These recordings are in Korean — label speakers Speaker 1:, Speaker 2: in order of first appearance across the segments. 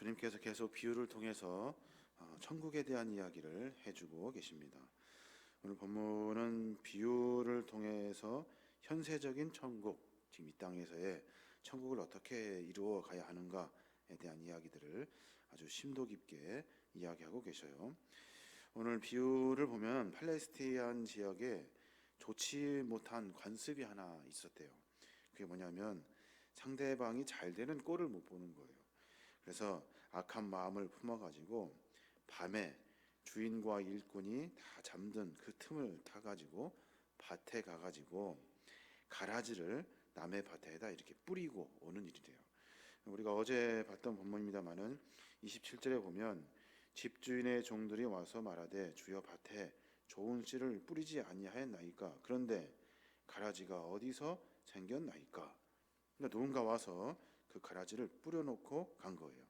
Speaker 1: 주님께서 계속 비유를 통해서 어, 천국에 대한 이야기를 해주고 계십니다. 오늘 본문은 비유를 통해서 현세적인 천국, 지금 이 땅에서의 천국을 어떻게 이루어 가야 하는가에 대한 이야기들을 아주 심도 깊게 이야기하고 계셔요. 오늘 비유를 보면 팔레스티안 지역에 좋지 못한 관습이 하나 있었대요. 그게 뭐냐면 상대방이 잘 되는 꼴을 못 보는 거예요. 그래서 악한 마음을 품어가지고 밤에 주인과 일꾼이 다 잠든 그 틈을 타가지고 밭에 가가지고 가라지를 남의 밭에다 이렇게 뿌리고 오는 일이래요. 우리가 어제 봤던 본문입니다만은 27절에 보면 집주인의 종들이 와서 말하되 주여 밭에 좋은 씨를 뿌리지 아니하였나이까 그런데 가라지가 어디서 생겼나이까 그러니까 누군가 와서 그 가라지를 뿌려놓고 간 거예요.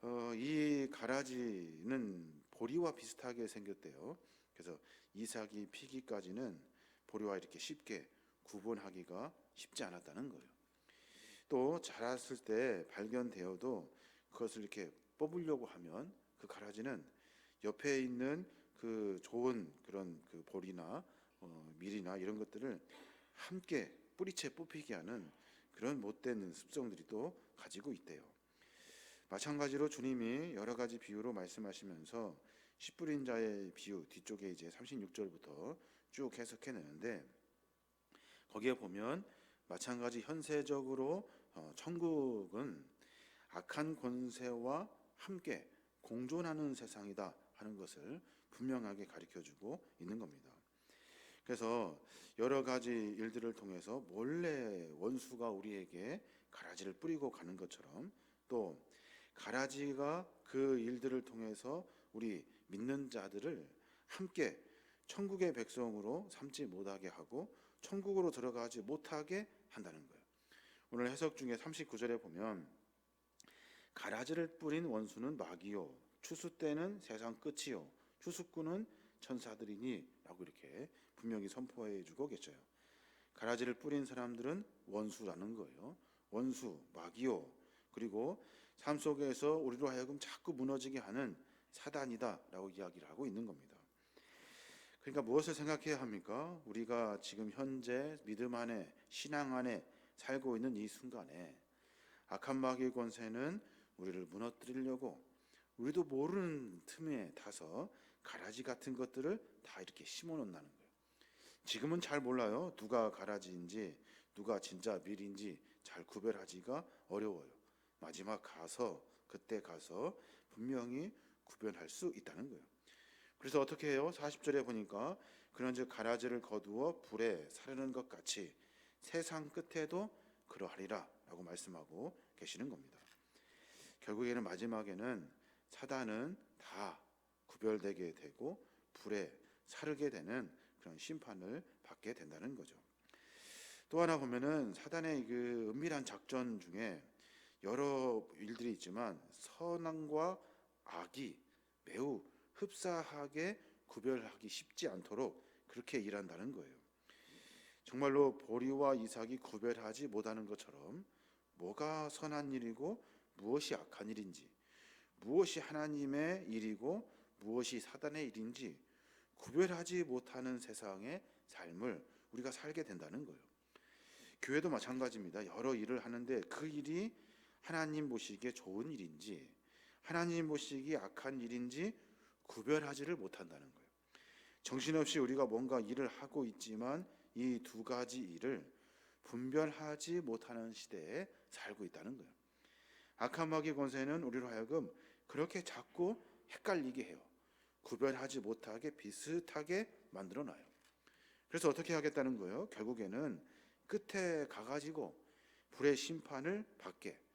Speaker 1: 어, 이 가라지는 보리와 비슷하게 생겼대요. 그래서 이삭이 피기까지는 보리와 이렇게 쉽게 구분하기가 쉽지 않았다는 거예요. 또 자랐을 때 발견되어도 그것을 이렇게 뽑으려고 하면 그 가라지는 옆에 있는 그 좋은 그런 그 보리나 어, 밀이나 이런 것들을 함께 뿌리채 뽑히게 하는 그런 못된 습성들이 또 가지고 있대요. 마찬가지로 주님이 여러 가지 비유로 말씀하시면서 씨 뿌린 자의 비유 뒤쪽에 이제 36절부터 쭉 해석해 내는데 거기에 보면 마찬가지 현세적으로 어, 천국은 악한 권세와 함께 공존하는 세상이다 하는 것을 분명하게 가르쳐 주고 있는 겁니다. 그래서 여러 가지 일들을 통해서 몰래 원수가 우리에게 가라지를 뿌리고 가는 것처럼 또 가라지가 그 일들을 통해서 우리 믿는 자들을 함께 천국의 백성으로 삼지 못하게 하고 천국으로 들어가지 못하게 한다는 거예요. 오늘 해석 중에 39절에 보면 가라지를 뿌린 원수는 마귀요 추수 때는 세상 끝이요 추수꾼은 천사들이니라고 이렇게 분명히 선포해 주고 계셔요. 가라지를 뿌린 사람들은 원수라는 거예요. 원수, 마귀요. 그리고 삶 속에서 우리로 하여금 자꾸 무너지게 하는 사단이다라고 이야기를 하고 있는 겁니다. 그러니까 무엇을 생각해야 합니까? 우리가 지금 현재 믿음 안에 신앙 안에 살고 있는 이 순간에 악한 마귀의 권세는 우리를 무너뜨리려고 우리도 모르는 틈에 타서 가라지 같은 것들을 다 이렇게 심어 놓는다는 거예요. 지금은 잘 몰라요. 누가 가라지인지 누가 진짜 밀인지 잘 구별하기가 어려워요. 마지막 가서 그때 가서 분명히 구별할 수 있다는 거예요. 그래서 어떻게 해요? 40절에 보니까 그런즉 가라지를 거두어 불에 사르는 것 같이 세상 끝에도 그러하리라라고 말씀하고 계시는 겁니다. 결국에는 마지막에는 사단은 다 구별되게 되고 불에 사르게 되는 그런 심판을 받게 된다는 거죠. 또 하나 보면은 사단의 그 은밀한 작전 중에 여러 일들이 있지만 선함과 악이 매우 흡사하게 구별하기 쉽지 않도록 그렇게 일한다는 거예요. 정말로 보리와 이삭이 구별하지 못하는 것처럼 뭐가 선한 일이고 무엇이 악한 일인지, 무엇이 하나님의 일이고 무엇이 사단의 일인지 구별하지 못하는 세상의 삶을 우리가 살게 된다는 거예요. 교회도 마찬가지입니다. 여러 일을 하는데 그 일이 하나님 보시기에 좋은 일인지 하나님 보시기에 악한 일인지 구별하지를 못한다는 거예요. 정신없이 우리가 뭔가 일을 하고 있지만 이 두 가지 일을 분별하지 못하는 시대에 살고 있다는 거예요. 악한 마귀 권세는 우리로 하여금 그렇게 자꾸 헷갈리게 해요. 구별하지 못하게 비슷하게 만들어 놔요. 그래서 어떻게 하겠다는 거예요? 결국에는 끝에 가가지고 불의 심판을 받게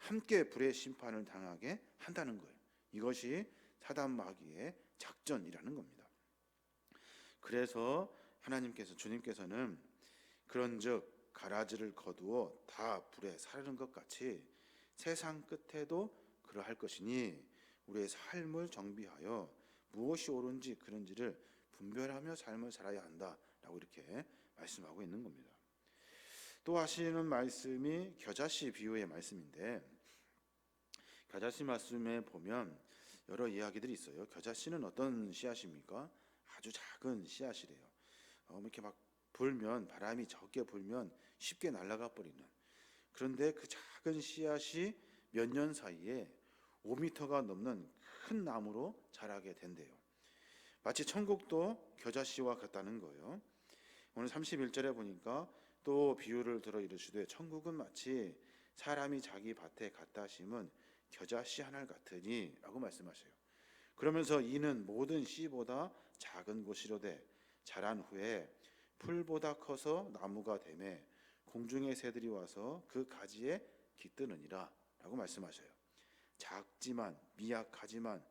Speaker 1: 함께 불의 심판을 당하게 한다는 거예요. 이것이 사단 마귀의 작전이라는 겁니다. 그래서 하나님께서 주님께서는 그런즉 가라지를 거두어 다 불에 사르는 것 같이 세상 끝에도 그러할 것이니 우리의 삶을 정비하여 무엇이 옳은지 그런지를 분별하며 삶을 살아야 한다라고 이렇게 말씀하고 있는 겁니다. 또 하시는 말씀이 겨자씨 비유의 말씀인데 겨자씨 말씀에 보면 여러 이야기들이 있어요. 겨자씨는 어떤 씨앗입니까? 아주 작은 씨앗이래요. 어, 이렇게 막 불면 바람이 적게 불면 쉽게 날아가 버리는. 그런데 그 작은 씨앗이 몇 년 사이에 5미터가 넘는 큰 나무로 자라게 된대요. 마치 천국도 겨자씨와 같다는 거예요. 오늘 31절에 보니까 또 비유를 들어 이르시되 천국은 마치 사람이 자기 밭에 갖다 심은 겨자 씨 하나 같으니라고 말씀하셔요. 그러면서 이는 모든 씨보다 작은 곳이로되 자란 후에 풀보다 커서 나무가 되매 공중의 새들이 와서 그 가지에 깃드느니라라고 말씀하셔요. 작지만 미약하지만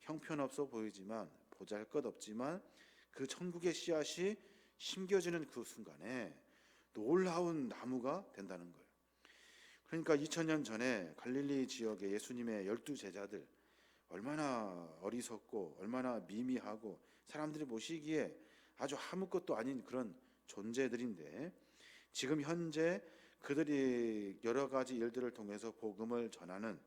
Speaker 1: 형편없어 보이지만 보잘것없지만 그 천국의 씨앗이 심겨지는 그 순간에 놀라운 나무가 된다는 거예요. 그러니까 2000년 전에 갈릴리 지역의 예수님의 열두 제자들 얼마나 어리석고 얼마나 미미하고 사람들이 보시기에 아주 아무것도 아닌 그런 존재들인데 지금 현재 그들이 여러 가지 일들을 통해서 복음을 전하는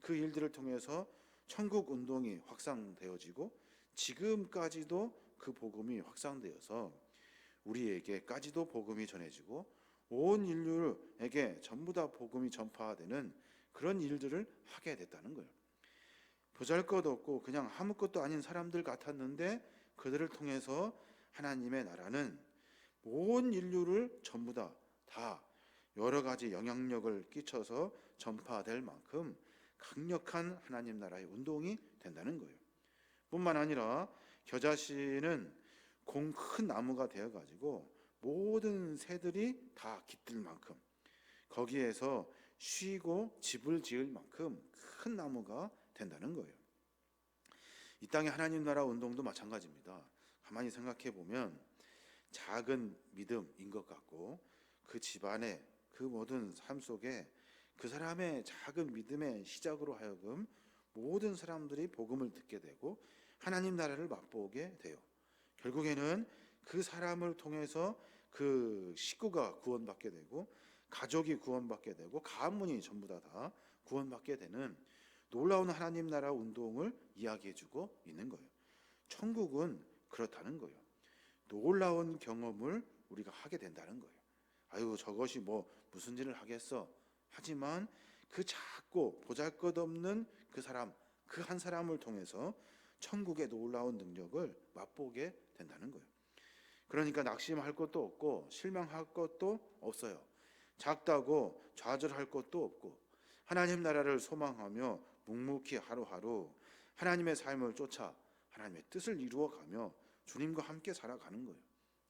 Speaker 1: 그 일들을 통해서 천국 운동이 확산되어지고 지금까지도 그 복음이 확산되어서 우리에게까지도 복음이 전해지고 온 인류에게 전부 다 복음이 전파되는 그런 일들을 하게 됐다는 거예요. 보잘것없고 그냥 아무것도 아닌 사람들 같았는데 그들을 통해서 하나님의 나라는 온 인류를 전부 다, 다 여러 가지 영향력을 끼쳐서 전파될 만큼 강력한 하나님 나라의 운동이 된다는 거예요. 뿐만 아니라 겨자씨는 공 큰 나무가 되어 가지고 모든 새들이 다 깃들 만큼 거기에서 쉬고 집을 지을 만큼 큰 나무가 된다는 거예요. 이 땅의 하나님 나라 운동도 마찬가지입니다. 가만히 생각해 보면 작은 믿음인 것 같고 그 집안의 그 모든 삶 속에 그 사람의 작은 믿음의 시작으로 하여금 모든 사람들이 복음을 듣게 되고 하나님 나라를 맛보게 돼요. 결국에는 그 사람을 통해서 그 식구가 구원받게 되고 가족이 구원받게 되고 가문이 전부 다, 다 구원받게 되는 놀라운 하나님 나라 운동을 이야기해주고 있는 거예요. 천국은 그렇다는 거예요. 놀라운 경험을 우리가 하게 된다는 거예요. 아유 저것이 뭐 무슨 일을 하겠어. 하지만 그 작고 보잘것없는 그 사람 그 한 사람을 통해서 천국의 놀라운 능력을 맛보게 된다는 거예요. 그러니까 낙심할 것도 없고 실망할 것도 없어요. 작다고 좌절할 것도 없고 하나님 나라를 소망하며 묵묵히 하루하루 하나님의 삶을 쫓아 하나님의 뜻을 이루어 가며 주님과 함께 살아가는 거예요.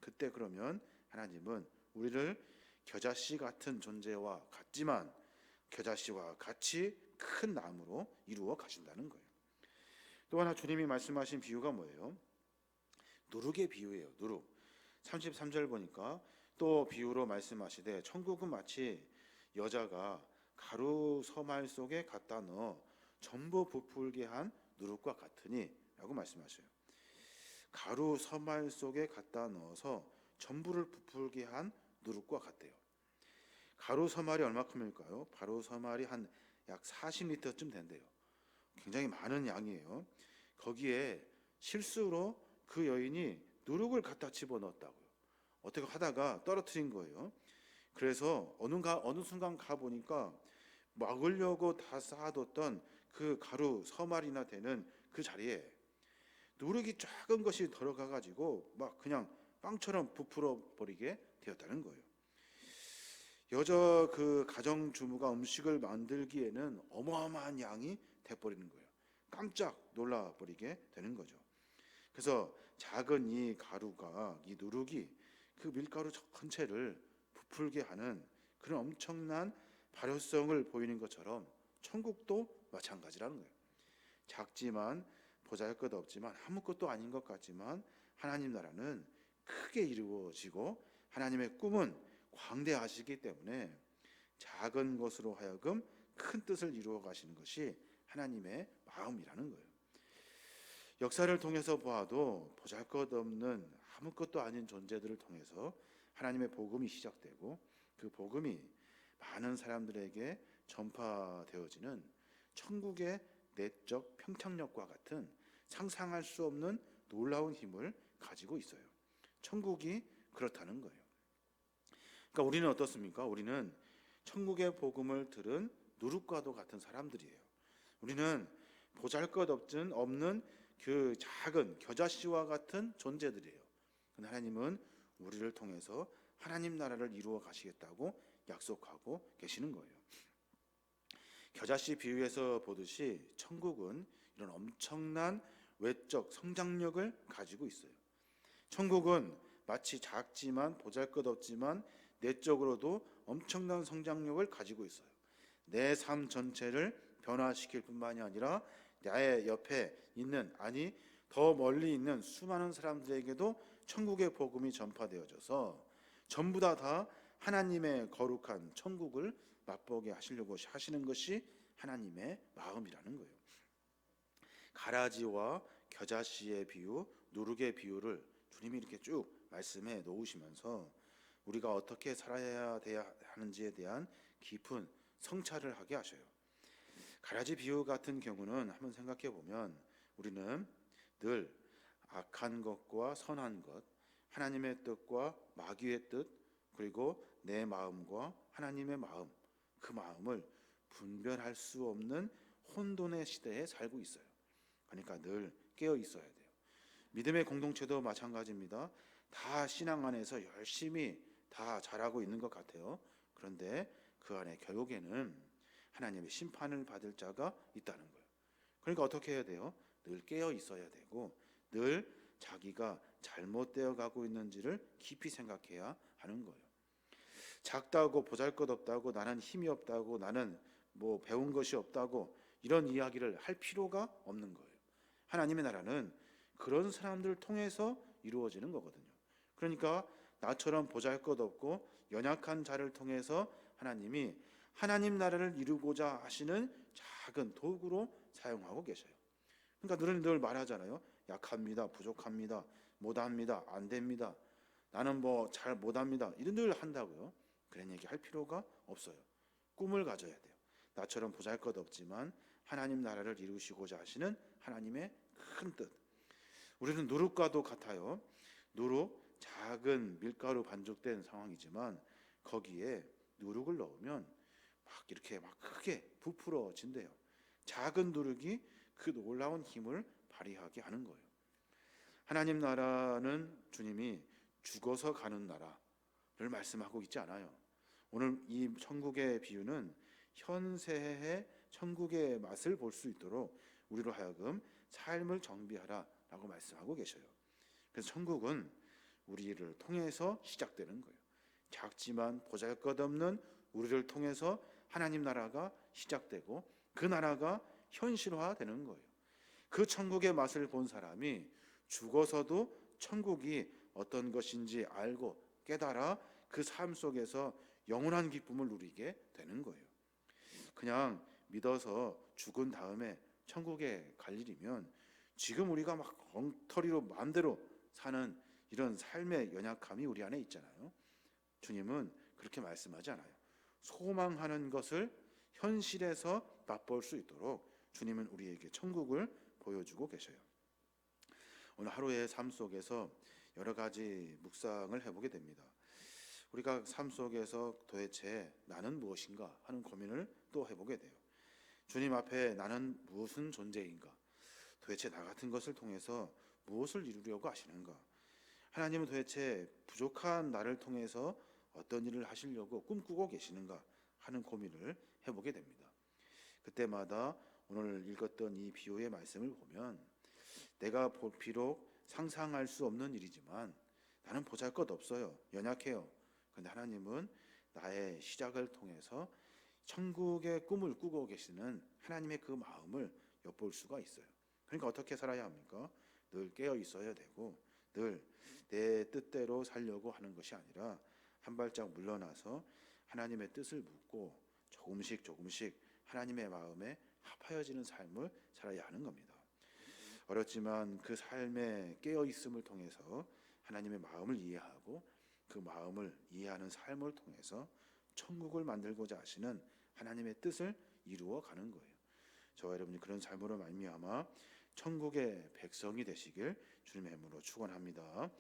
Speaker 1: 그때 그러면 하나님은 우리를 겨자씨 같은 존재와 같지만 겨자씨와 같이 큰 나무로 이루어 가신다는 거예요. 또 하나 주님이 말씀하신 비유가 뭐예요? 누룩의 비유예요. 누룩. 33절 보니까 또 비유로 말씀하시되 천국은 마치 여자가 가루 서말 속에 갖다 넣어 전부 부풀게 한 누룩과 같으니라고 말씀하셔요. 가루 서말 속에 갖다 넣어서 전부를 부풀게 한 누룩과 같대요. 가루 서말이 얼마큼일까요? 가루 서말이 한 약 40리터쯤 된대요. 굉장히 많은 양이에요. 거기에 실수로 그 여인이 누룩을 갖다 집어 넣었다고요. 어떻게 하다가 떨어뜨린 거예요. 그래서 어느 가 어느 순간 가 보니까 막으려고 다 쌓아뒀던 그 가루 서말이나 되는 그 자리에 누룩이 작은 것이 들어가 가지고 막 그냥 빵처럼 부풀어 버리게 되었다는 거예요. 여자 그 가정 주부가 음식을 만들기에는 어마어마한 양이 돼 버리는 거예요. 깜짝 놀라 버리게 되는 거죠. 그래서 작은 이 가루가 이 누룩이 그 밀가루 전체를 부풀게 하는 그런 엄청난 발효성을 보이는 것처럼 천국도 마찬가지라는 거예요. 작지만 보잘것없지만 아무것도 아닌 것 같지만 하나님 나라는 크게 이루어지고 하나님의 꿈은 광대하시기 때문에 작은 것으로 하여금 큰 뜻을 이루어 가시는 것이 하나님의 마음이라는 거예요. 역사를 통해서 보아도 보잘것없는 아무것도 아닌 존재들을 통해서 하나님의 복음이 시작되고 그 복음이 많은 사람들에게 전파되어지는 천국의 내적 평창력과 같은 상상할 수 없는 놀라운 힘을 가지고 있어요. 천국이 그렇다는 거예요. 그러니까 우리는 어떻습니까? 우리는 천국의 복음을 들은 누룩과도 같은 사람들이에요. 우리는 보잘것없는 없는 그 작은 겨자씨와 같은 존재들이에요. 근데 하나님은 우리를 통해서 하나님 나라를 이루어 가시겠다고 약속하고 계시는 거예요. 겨자씨 비유에서 보듯이 천국은 이런 엄청난 외적 성장력을 가지고 있어요. 천국은 마치 작지만 보잘것없지만 내적으로도 엄청난 성장력을 가지고 있어요. 내 삶 전체를 변화시킬 뿐만이 아니라 나의 옆에 있는 아니 더 멀리 있는 수많은 사람들에게도 천국의 복음이 전파되어져서 전부 다 다 하나님의 거룩한 천국을 맛보게 하시려고 하시는 것이 하나님의 마음이라는 거예요. 가라지와 겨자씨의 비유, 누룩의 비유를 주님이 이렇게 쭉 말씀해 놓으시면서 우리가 어떻게 살아야 돼야 하는지에 대한 깊은 성찰을 하게 하셔요. 가라지 비유 같은 경우는 한번 생각해 보면 우리는 늘 악한 것과 선한 것, 하나님의 뜻과 마귀의 뜻, 그리고 내 마음과 하나님의 마음, 그 마음을 분별할 수 없는 혼돈의 시대에 살고 있어요. 그러니까 늘 깨어 있어야 돼요. 믿음의 공동체도 마찬가지입니다. 다 신앙 안에서 열심히 다 잘하고 있는 것 같아요. 그런데 그 안에 결국에는 하나님의 심판을 받을 자가 있다는 거예요. 그러니까 어떻게 해야 돼요? 늘 깨어 있어야 되고 늘 자기가 잘못되어 가고 있는지를 깊이 생각해야 하는 거예요. 작다고 보잘것없다고 나는 힘이 없다고 나는 뭐 배운 것이 없다고 이런 이야기를 할 필요가 없는 거예요. 하나님의 나라는 그런 사람들을 통해서 이루어지는 거거든요. 그러니까 나처럼 보잘것없고 연약한 자를 통해서 하나님이 하나님 나라를 이루고자 하시는 작은 도구로 사용하고 계셔요. 그러니까 늘, 늘 말하잖아요. 약합니다. 부족합니다. 못합니다. 안 됩니다. 나는 뭐 잘 못합니다. 이런 늘 한다고요. 그런 얘기 할 필요가 없어요. 꿈을 가져야 돼요. 나처럼 보잘 것 없지만 하나님 나라를 이루시고자 하시는 하나님의 큰 뜻. 우리는 누룩과도 같아요. 누룩 작은 밀가루 반죽된 상황이지만 거기에 누룩을 넣으면 막 이렇게 막 크게 부풀어진대요. 작은 누룩이 그 놀라운 힘을 발휘하게 하는 거예요. 하나님 나라는 주님이 죽어서 가는 나라를 말씀하고 있지 않아요. 오늘 이 천국의 비유는 현세의 천국의 맛을 볼 수 있도록 우리로 하여금 삶을 정비하라라고 말씀하고 계셔요. 그래서 천국은 우리를 통해서 시작되는 거예요. 작지만 보잘것없는 우리를 통해서 하나님 나라가 시작되고 그 나라가 현실화되는 거예요. 그 천국의 맛을 본 사람이 죽어서도 천국이 어떤 것인지 알고 깨달아 그 삶 속에서 영원한 기쁨을 누리게 되는 거예요. 그냥 믿어서 죽은 다음에 천국에 갈 일이면 지금 우리가 막 엉터리로 마음대로 사는 이런 삶의 연약함이 우리 안에 있잖아요. 주님은 그렇게 말씀하지 않아요. 소망하는 것을 현실에서 맛볼 수 있도록 주님은 우리에게 천국을 보여주고 계셔요. 오늘 하루의 삶 속에서 여러 가지 묵상을 해보게 됩니다. 우리가 삶 속에서 도대체 나는 무엇인가 하는 고민을 또 해보게 돼요. 주님 앞에 나는 무슨 존재인가? 도대체 나 같은 것을 통해서 무엇을 이루려고 하시는가? 하나님은 도대체 부족한 나를 통해서 어떤 일을 하시려고 꿈꾸고 계시는가 하는 고민을 해보게 됩니다. 그때마다 오늘 읽었던 이 비유의 말씀을 보면 내가 비록 상상할 수 없는 일이지만 나는 보잘 것 없어요. 연약해요. 근데 하나님은 나의 시작을 통해서 천국의 꿈을 꾸고 계시는 하나님의 그 마음을 엿볼 수가 있어요. 그러니까 어떻게 살아야 합니까? 늘 깨어 있어야 되고 늘 내 뜻대로 살려고 하는 것이 아니라 한 발짝 물러나서 하나님의 뜻을 묻고 조금씩 조금씩 하나님의 마음에 합하여지는 삶을 살아야 하는 겁니다. 어렵지만 그 삶에 깨어 있음을 통해서 하나님의 마음을 이해하고 그 마음을 이해하는 삶을 통해서 천국을 만들고자 하시는 하나님의 뜻을 이루어 가는 거예요. 저와 여러분이 그런 삶으로 말미암아 천국의 백성이 되시길 주님의 이름으로 축원합니다.